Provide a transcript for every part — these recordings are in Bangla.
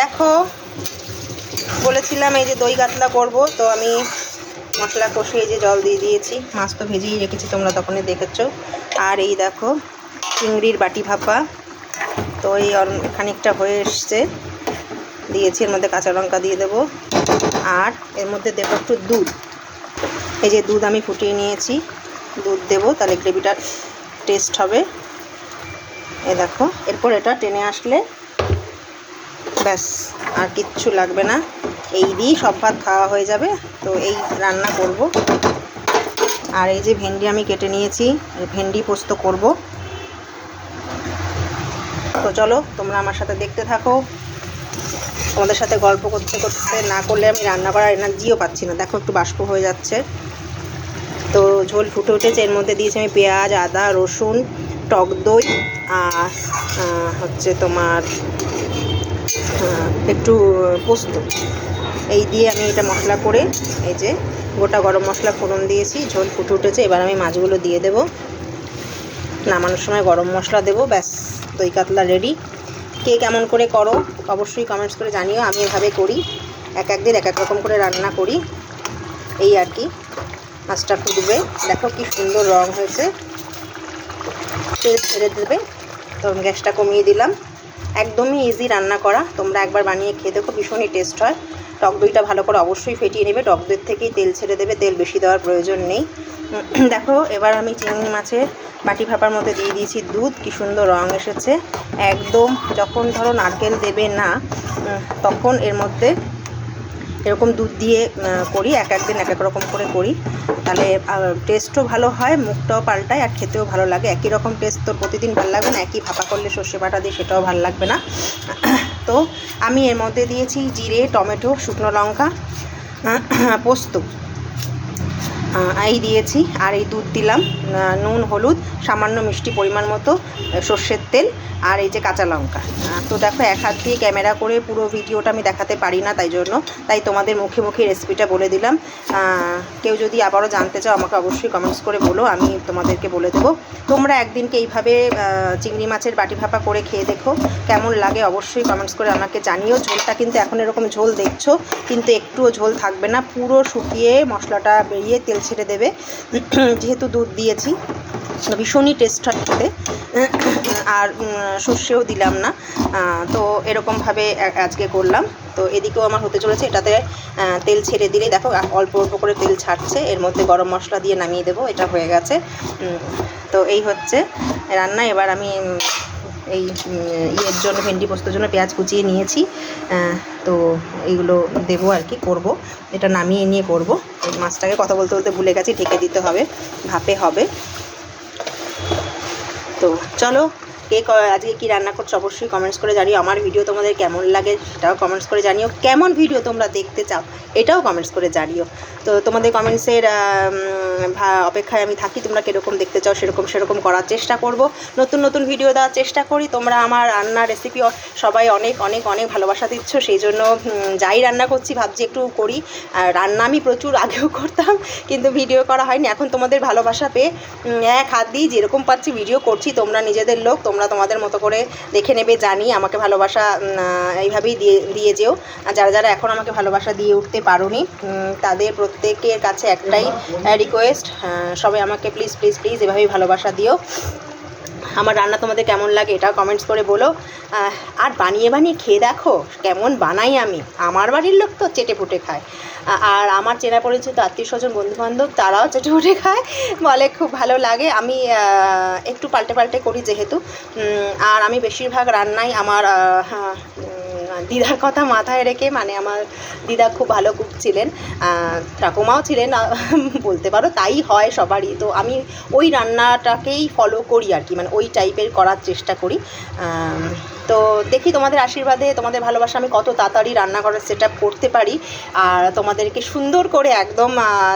দেখো, বলেছিলাম এই যে দই কাতলা করব, তো আমি মশলা কষিয়ে যে জল দিয়ে দিয়েছি, মাছ তো ভেজেই রেখেছি, তোমরা তখনই দেখেছ। আর এই দেখো, চিংড়ির বাটি ভাপা, তো এই খানিকটা হয়ে এসছে। দিয়েছি, এর মধ্যে কাঁচা লঙ্কা দিয়ে দেবো। আর এর মধ্যে দেবো একটু দুধ। এই যে দুধ আমি ফুটিয়ে নিয়েছি, দুধ দেবো, তাহলে গ্রেভিটা টেস্ট হবে। এ দেখো, এরপর এটা টেনে আসলে ব্যাস, আর কিচ্ছু লাগবে না। এই দিয়েই সব ভাত খাওয়া হয়ে যাবে। তো এই রান্না করব। আর এই যে ভেন্ডি আমি কেটে নিয়েছি, ভেন্ডি পোস্ত করব। তো চলো, তোমরা আমার সাথে দেখতে থাকো। তোমাদের সাথে গল্প করতে করতে না করলে আমি রান্না করার এনার্জিও পাচ্ছি না। দেখো, একটু বাষ্প হয়ে যাচ্ছে। তো ঝোল ফুটে উঠেছে। এর মধ্যে দিয়েছি আমি পেঁয়াজ, আদা, রসুন, টক দই, আর হচ্ছে তোমার একটু পোস্ত। এই দিয়ে আমি এটা মশলা করে, এই যে গোটা গরম মশলা ফোড়ন দিয়েছি, ঝোল ফুটে উঠেছে, এবার আমি মাছগুলো দিয়ে দেবো। নামানোর সময় গরম মশলা দেবো, ব্যাস, দই কাতলা রেডি কে কেমন করে করো, অবশ্যই কমেন্টস করে জানিও, আমি এভাবে করি, এক একদিন এক এক রকম করে রান্না করি। এই আর কি, মাছটা ফুটবে। দেখো কি সুন্দর রং হয়েছে। তেল ছেড়ে দেবে, তো গ্যাসটা কমিয়ে দিলাম। একদমই ইজি রান্না করা। তোমরা একবার বানিয়ে খেয়ে দেখো, ভীষণই টেস্ট হয়। টক দইটা ভালো করে অবশ্যই ফেটিয়ে নেবে। টক দইয়ের থেকেই তেল ছেড়ে দেবে, তেল বেশি দেওয়ার প্রয়োজন নেই। দেখো, এবার আমি চিংড়ি মাছের বাটি ভাপার মধ্যে দিয়ে দিয়েছি দুধ। কি সুন্দর রং এসেছে। একদম যখন ধরো নারকেল দেবে না তখন এর মধ্যে এরকম দুধ দিয়ে করি, এক একদিন এক এক রকম করে করি। তাহলে টেস্টও ভালো হয়, মুখটাও পাল্টায় আর খেতেও ভালো লাগে। একই রকম টেস্ট তোর প্রতিদিন ভালো লাগবে না, একই ভাপা করলে সর্ষে বাটা দিয়ে সেটাও ভালো লাগবে না। তো, আমি এর মধ্যে দিয়েছি জিরে, টমেটো, শুকনো লঙ্কা পোস্ত। এই দিয়েছি আর এই দুধ দিলাম নুন, হলুদ, সামান্য মিষ্টি পরিমাণ মতো সর্ষের তেল আর এই যে কাঁচা লঙ্কা। তো দেখো, এক হাত দিয়ে ক্যামেরা করে পুরো ভিডিওটা আমি দেখাতে পারি না তাই জন্য। তাই তোমাদের মুখে মুখে রেসিপিটা বলে দিলাম। কেউ যদি আবারও জানতে চাও, আমাকে অবশ্যই কমেন্টস করে বলো, আমি তোমাদেরকে বলে দেবো। তোমরা একদিনকে এইভাবে চিংড়ি মাছের বাটি ভাপা করে খেয়ে দেখো, কেমন লাগে অবশ্যই কমেন্টস করে আমাকে জানিও। ঝোলটা কিন্তু এখন এরকম ঝোল দেখছ, কিন্তু একটুও ঝোল থাকবে না। পুরো শুকিয়ে মশলাটা বেরিয়ে তেল ছেড়ে দেবে। যেহেতু দুধ দিয়েছি ভীষণই টেস্ট হয় খেতে। আর সর্ষেও দিলাম না। তো এরকমভাবে আজকে করলাম। তো এদিকেও আমার হতে চলেছে। এটাতে তেল ছেড়ে দিলেই দেখো অল্প অল্প করে তেল ছাড়ছে। এর মধ্যে গরম মশলা দিয়ে নামিয়ে দেবো। এটা হয়ে গেছে। তো এই হচ্ছে। রান্না, এবার আমি এই ইয়ের জন্য, ভেন্ডি পোস্তর জন্য পেঁয়াজ কুচিয়ে নিয়েছি। তো এইগুলো দেবো আর কি, করব। এটা নামিয়ে নিয়ে করব। মাছটাকে কথা বলতে বলতে ভুলে গেছি, ঢেকে দিতে হবে, ভাপে হবে। তো চলো কে আজকে কি রান্না করছ অবশ্যই কমেন্টস করে জানিও। আমার ভিডিও তোমাদের কেমন লাগে সেটাও কমেন্টস করে জানিও। কেমন ভিডিও তোমরা দেখতে চাও এটাও কমেন্টস করে জানিও। তো তোমাদের কমেন্টসের অপেক্ষায় আমি থাকি। তোমরা কীরকম দেখতে চাও সেরকম সেরকম করার চেষ্টা করব। নতুন নতুন ভিডিও দেওয়ার চেষ্টা করি। তোমরা আমার রান্নার রেসিপি সবাই অনেক অনেক অনেক ভালোবাসা দিচ্ছ। সেই জন্য যাই রান্না করছি, ভাবছি একটু করি। রান্না আমি প্রচুর আগেও করতাম, কিন্তু ভিডিও করা হয়নি। এখন তোমাদের ভালোবাসা পেয়ে এক হাত দিয়ে যেরকম পাচ্ছি ভিডিও করছি। তোমরা নিজেদের লোক, তোমরা তোমাদের মতো করে দেখে নেবে, জানি, আমাকে ভালোবাসা এইভাবেই দিয়ে দিয়ে যেও। যারা যারা এখন আমাকে ভালোবাসা দিয়ে উঠতে পারোনি তাদের প্রত্যেকের কাছে একটাই রিকোয়েস্ট সবাই আমাকে প্লিজ প্লিজ প্লিজ এভাবেই ভালোবাসা দিও। আমার রান্না তোমাদের কেমন লাগে এটাও কমেন্টস করে বলো। আর বানিয়ে বানিয়ে খেয়ে দেখো, কেমন বানাই আমি। আমার বাড়ির লোক তো চেটে ফুটে খায়। আর আমার চেনা পরিচিত আত্মীয় স্বজন, বন্ধুবান্ধব, তারাও চেটে ফুটে খায়। বলে খুব ভালো লাগে। আমি একটু পাল্টে পাল্টে করি যেহেতু। আর আমি বেশিরভাগ রান্নাই আমার দিদার কথা মাথায় রেখে মানে আমার দিদা খুব ভালো কুক ছিলেন ঠাকুমাও ছিলেন বলতে পারো, তাই হয় সবারই। তো আমি ওই রান্নাটাকেই ফলো করি আর কি মানে ওই টাইপের করার চেষ্টা করি। তো দেখি তোমাদের আশীর্বাদে, তোমাদের ভালোবাসা আমি কত তাড়াতাড়ি রান্না করার সেট করতে পারি। আর তোমাদেরকে সুন্দর করে একদম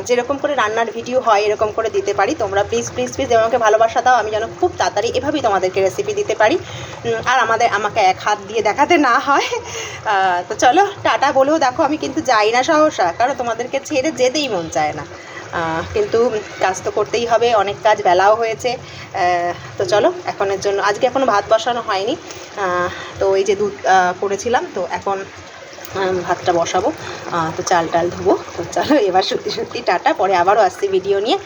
যেরকম করে রান্নার ভিডিও হয়, এরকম করে দিতে পারি। তোমরা প্লিজ প্লিজ প্লিজ আমাকে ভালোবাসা দাও, আমি যেন খুব তাড়াতাড়ি এভাবেই তোমাদেরকে রেসিপি দিতে পারি। আর আমাদের, আমাকে এক হাত দিয়ে দেখাতে না হয়। তো চলো, টাটা বলেও দেখো, আমি কিন্তু যাই না সহসা, কারণ তোমাদেরকে ছেড়ে যেতেই মন চায় না। কিন্তু কাজ তো করতেই হবে, অনেক কাজ বেলাও হয়েছে। তো চলো, এখনের জন্য, আজকে এখনও ভাত বসানো হয়নি। তো এই যে দুধ করেছিলাম, তো এখন ভাতটা বসাবো। তো চাল টাল ধুবো। তো চলো, এবার সত্যি সত্যি টাটা। পরে আবারও আসছি ভিডিও নিয়ে।